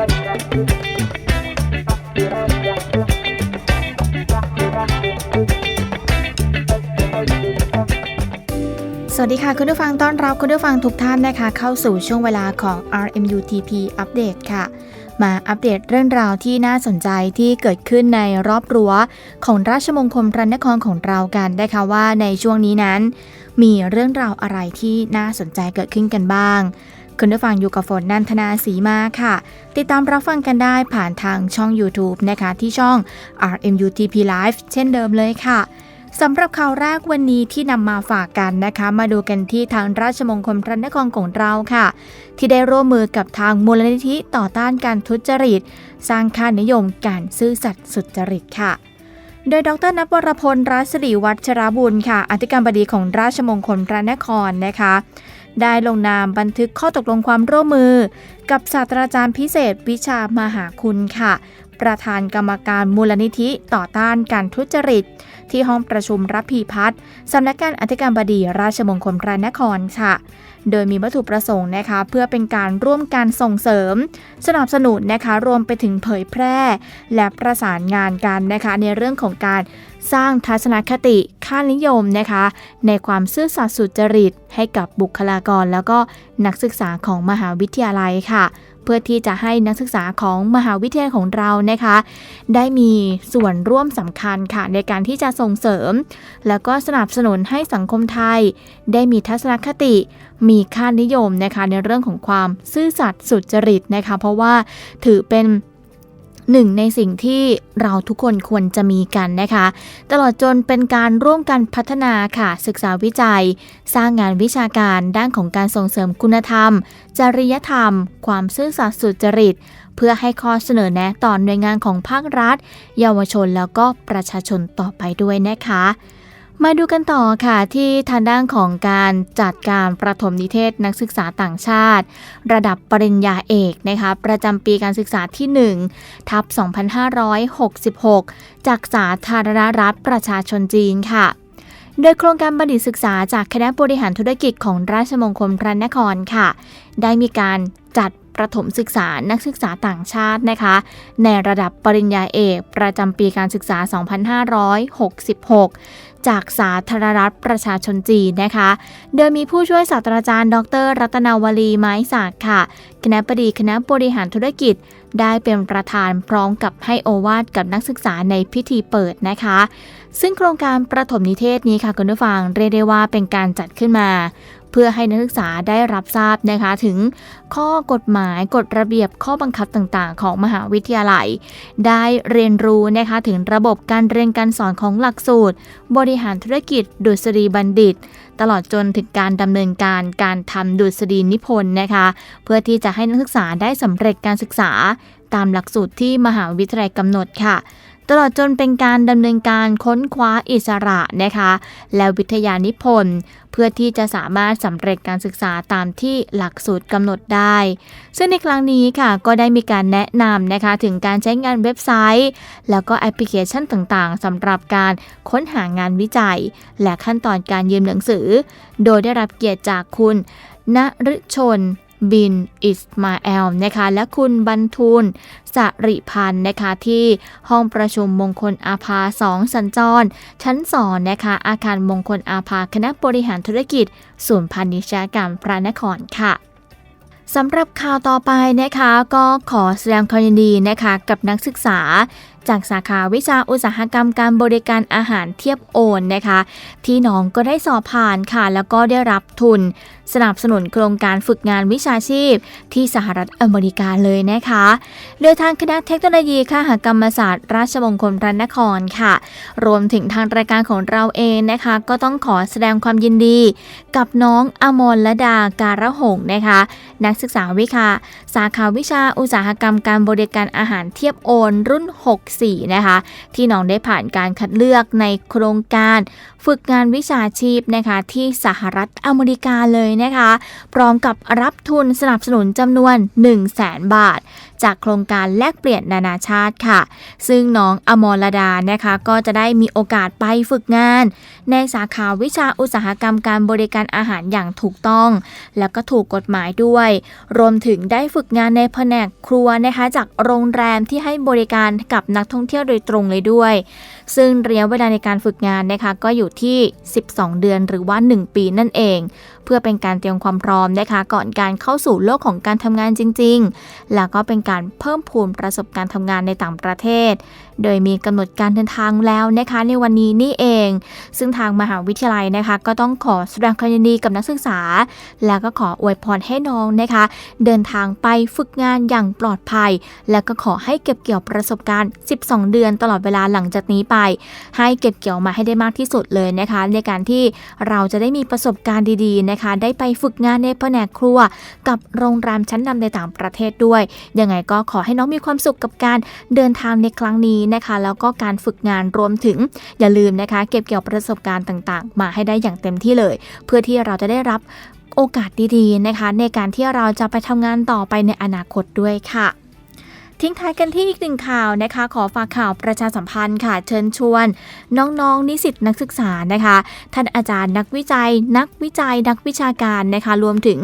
สวัสดีค่ะคุณผู้ฟังต้อนรับคุณผู้ฟังทุกท่านนะคะ เข้าสู่ช่วงเวลาของ RMUTP อัปเดตค่ะ มาอัปเดตเรื่องราวที่น่าสนใจที่เกิดขึ้นในรอบรั้วของราชมงคลพระนครของเรากันนะคะว่าในช่วงนี้นั้น มีเรื่องราวอะไรที่น่าสนใจเกิดขึ้นกันบ้าง คุณผู้ฟังอยู่กับฝนนันทนาสีมาค่ะ ติดตามรับฟังกันได้ผ่านทางช่อง YouTube นะคะที่ช่อง RMUTP Live เช่นเดิมเลยค่ะสำหรับข่าวแรกวันนี้ที่นำมาฝากกันนะคะ มาดูกันที่ทางราชมงคลพระนครของเราค่ะ ที่ได้ร่วมมือกับทางมูลนิธิต่อต้านการทุจริต สร้างค่านิยมการซื่อสัตย์สุจริตค่ะโดยดรนภวรพลรัศรีวัชรบุญค่ะ อธิการบดีของราชมงคลพระนครนะคะ ได้ลงนามบันทึกข้อตกลงความร่วมมือ กับศาสตราจารย์พิเศษวิชามหาคุณค่ะ ประธานกรรมการมูลนิธิต่อต้านการทุจริต ที่ห้องประชุมรับพีพัฒน์สำนักงานอธิการบดีราชมงคลพระนครค่ะ โดยมีวัตถุประสงค์นะคะ เพื่อเป็นการร่วมการส่งเสริม สนับสนุนนะคะรวมไปถึงเผยแพร่ และประสานงานกันนะคะในเรื่องของการสร้างทัศนคติค่านิยมนะคะ ในความซื่อสัตย์สุจริตให้กับบุคลากร แล้วก็นักศึกษาของมหาวิทยาลัยค่ะ เพื่อที่จะให้นักศึกษาของมหาวิทยาลัยของเรานะคะ ได้มีส่วนร่วมสำคัญค่ะในการที่จะส่งเสริม แล้วก็สนับสนุนให้สังคมไทย ได้มีทัศนคติ มีค่านิยมนะคะในเรื่องของความซื่อสัตย์สุจริตนะคะ เพราะว่าถือเป็น หนึ่งในสิ่งที่เราทุกคนควรจะมีกันนะคะ ตลอดจนเป็นการร่วมกันพัฒนาค่ะ ศึกษาวิจัย สร้างงานวิชาการด้านของการส่งเสริมคุณธรรม จริยธรรม ความซื่อสัตย์สุจริต เพื่อให้ข้อเสนอแนะต่อหน่วยงานของภาครัฐ เยาวชนแล้วก็ประชาชนต่อไปด้วยนะคะ มาดูกันต่อค่ะที่ทางด้านของการจัดการประถมนิเทศนักศึกษาต่างชาติ ระดับปริญญาเอกนะคะประจำปีการศึกษาที่ 1 ทับ 2566 จากสาธารณรัฐประชาชนจีนค่ะ โดยโครงการบัณฑิตศึกษาจากคณะบริหารธุรกิจของราชมงคลพระนครค่ะ ได้มีการจัดประถมศึกษานักศึกษาต่างชาตินะคะ ในระดับปริญญาเอกประจำปีการศึกษา 2566 จากสาธารณรัฐประชาชนจีนนะคะ โดยมีผู้ช่วยศาสตราจารย์ ดร รัตนาวลีไม้ศาสตร์ค่ะ คณะบดีคณะบริหารธุรกิจ ได้เป็นประธานพร้อมกับให้โอวาทกับนักศึกษาในพิธีเปิดนะคะ ซึ่งโครงการประถมนิเทศนี้ค่ะคุณผู้ฟังเรียกได้ว่าเป็นการจัดขึ้นมาเพื่อให้นักศึกษาได้รับทราบนะคะถึงข้อกฎหมายกฎระเบียบข้อบังคับต่างๆ ของมหาวิทยาลัย ได้เรียนรู้นะคะถึงระบบการเรียนการสอนของหลักสูตร บรริหารธุรกิจ ดุษฎีบัณฑิต ตลอดจนถึงการดำเนินการการทำดุษฎีนิพนธ์นะคะ เพื่อที่จะให้นักศึกษาได้สำเร็จการศึกษา ตามหลักสูตรที่มหาวิทยาลัยกำหนดค่ะ ตลอดจนเป็นการดำเนินการค้นคว้าอิสระนะคะ และวิทยานิพนธ์เพื่อที่จะสามารถสำเร็จการศึกษาตามที่หลักสูตรกำหนดได้ ซึ่งในครั้งนี้ค่ะก็ได้มีการแนะนำนะคะถึงการใช้งานเว็บไซต์ แล้วก็แอปพลิเคชันต่างๆสำหรับการค้นหางานวิจัย และขั้นตอนการยืมหนังสือ โดยได้รับเกียรติจากคุณณฤชน บินอิสมาแอลนะคะและคุณบรรทุนสริพันธ์นะคะที่ห้องประชุมมงคลอาภาสองสัญจร ชั้นสอนนะคะอาคารมงคลอาภาคณะบริหารธุรกิจส่วนย์พาณิชยกรรมพระนครค่ะสำหรับข่าวต่อไปนะคะก็ขอแสดงความยินดีนะคะกับนักศึกษาจากสาขาวิชาอุตสาหกรรมการบริการอาหารเทียบโอนนะคะ ที่น้องก็ได้สอบผ่านค่ะ แล้วก็ได้รับทุน สนับสนุนโครงการฝึกงานวิชาชีพ ที่สหรัฐอเมริกาเลยนะคะ โดยทางคณะเทคโนโลยีคหกรรมศาสตร์ ราชมงคลพระนครค่ะ รวมถึงทางรายการของเราเองนะคะ ก็ต้องขอแสดงความยินดี กับน้องอมรละดาการะหงนะคะ นักศึกษาวิชาสาขาวิชาอุตสาหกรรมการบริการอาหารเทียบโอนรุ่น 64 นะคะ ที่น้องได้ผ่านการคัดเลือกในโครงการ ฝึกงานวิชาชีพนะคะที่สหรัฐอเมริกาเลยนะคะ พร้อมกับรับทุนสนับสนุนจำนวน 1 0 0 0 0แบาท จากโครงการแลกเปลี่ยนนานาชาติค่ะ ซึ่งน้องอมรดานะคะก็จะได้มีโอกาสไปฝึกงาน ในสาขาวิชาอุตสาหกรรมการบริการอาหารอย่างถูกต้อง แล้วก็ถูกกฎหมายด้วย รวมถึงได้ฝึกงานในแผนกครัวนะคะจากโรงแรมที่ให้บริการกับนักท่องเที่ยวโดยตรงเลยด้วย ซึ่งระยะเวลาในการฝึกงานนะคะก็อยู่ที่ 12 เดือนหรือว่า 1 ปีนั่นเอง เพื่อเป็นการเตรียมความพร้อมนะคะ ก่อนการเข้าสู่โลกของการทำงานจริง ๆ แล้วก็เป็นการเพิ่มพูนประสบการณ์ทำงานในต่างประเทศ โดยมีกำหนดการเดินทางแล้วนะคะในวันนี้นี่เอง ซึ่งทางมหาวิทยาลัยนะคะ ก็ต้องขอแสดงความยินดีกับนักศึกษา แล้วก็ขออวยพรให้น้องนะคะ เดินทางไปฝึกงานอย่างปลอดภัย แล้วก็ขอให้เก็บเกี่ยวประสบการณ์ 12 เดือนตลอดเวลาหลังจากนี้ไป ให้เก็บเกี่ยวมาให้ได้มากที่สุดเลยนะคะ ในการที่เราจะได้มีประสบการณ์ดีๆนะคะ ได้ไปฝึกงานในแผนกครัว กับโรงแรมชั้นนำในต่างประเทศด้วยยังไงก็ขอให้น้องมีความสุขกับการเดินทางในครั้งนี้นะคะ แล้วก็การฝึกงานรวมถึงอย่าลืมนะคะ เก็บเกี่ยวประสบการณ์ต่างๆ มาให้ได้อย่างเต็มที่เลย เพื่อที่เราจะได้รับโอกาสดีๆนะคะ ในการที่เราจะไปทำงานต่อไปในอนาคตด้วยค่ะ ทิ้งท้ายกันที่อีกหนึ่งข่าวนะคะ ขอฝากข่าวประชาสัมพันธ์ค่ะ เชิญชวน น้องๆนิสิตนักศึกษานะคะ ท่านอาจารย์นักวิจัย นักวิจัย นักวิชาการนะคะ รวมถึง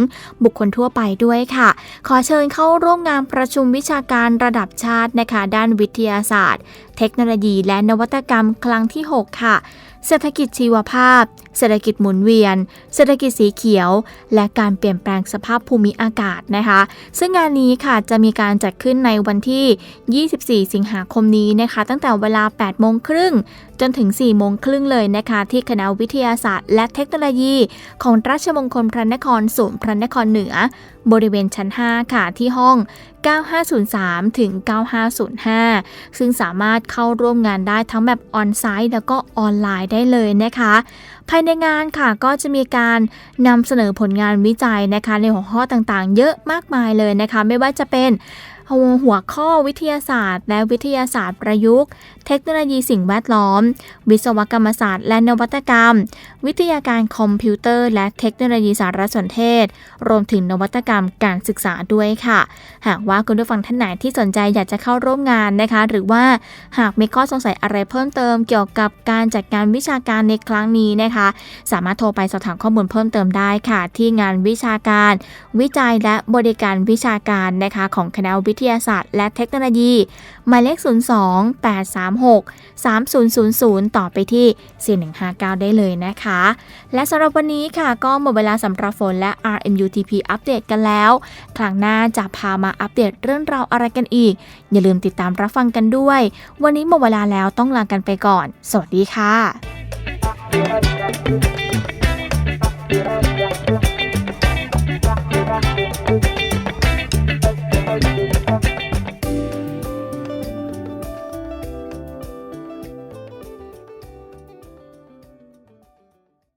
บุคคลทั่วไปด้วยค่ะ ขอเชิญเข้าร่วมงานประชุมวิชาการระดับชาตินะคะ ด้านวิทยาศาสตร์ เทคโนโลยี และนวัตกรรมครั้งที่ 6 ค่ะ เศรษฐกิจชีวภาพ เศรษฐกิจหมุนเวียน เศรษฐกิจสีเขียว และการเปลี่ยนแปลงสภาพภูมิอากาศนะคะ ซึ่งงานนี้ค่ะจะมีการจัดขึ้นในวันที่ 24 สิงหาคมนี้นะคะ ตั้งแต่เวลา 8 โมงครึ่งจนถึง 4 โมงครึ่งเลยนะคะ ที่คณะวิทยาศาสตร์ และเทคโนโลยี ของราชมงคลพระนครศูนย์พระนครเหนือ บริเวณชั้น 5 ค่ะ ที่ห้อง 9503 ถึง 9505 ซึ่งสามารถเข้าร่วมงานได้ทั้งแบบออนไซต์แล้วก็ออนไลน์ได้เลยนะคะ ภายในงานค่ะก็จะมีการนำเสนอผลงานวิจัยนะคะในหัวข้อต่างๆ เยอะมากมายเลยนะคะ ไม่ว่าจะเป็น หัวข้อวิทยาศาสตร์ และวิทยาศาสตร์ประยุกต์ เทคโนโลยีสิ่งแวดล้อม วิศวกรรมศาสตร์และนวัตกรรม วิทยาการคอมพิวเตอร์ และเทคโนโลยีสารสนเทศ รวมถึงนวัตกรรมการศึกษาด้วยค่ะ หากว่าคุณผู้ฟังท่านไหนที่สนใจอยากจะเข้าร่วมงานนะคะ หรือว่าหากมีข้อสงสัยอะไรเพิ่มเติม เกี่ยวกับการจัดการวิชาการในครั้งนี้นะคะ สามารถโทรไปสอบถามข้อมูลเพิ่มเติมได้ค่ะ ที่งานวิชาการ วิจัยและบริการวิชาการนะคะของคณะวิทยาศาสตร์ และเทคโนโลยี หมายเลข 02 836 3000 ต่อไปที่ 4159 ได้เลยนะคะ และสำหรับวันนี้ค่ะ ก็หมดเวลาสำหรับฝนและ RMUTP อัปเดตกันแล้ว ครั้งหน้าจะพามาอัปเดตเรื่องราวอะไรกันอีก อย่าลืมติดตามรับฟังกันด้วย วันนี้หมดเวลาแล้วต้องลากันไปก่อน สวัสดีค่ะ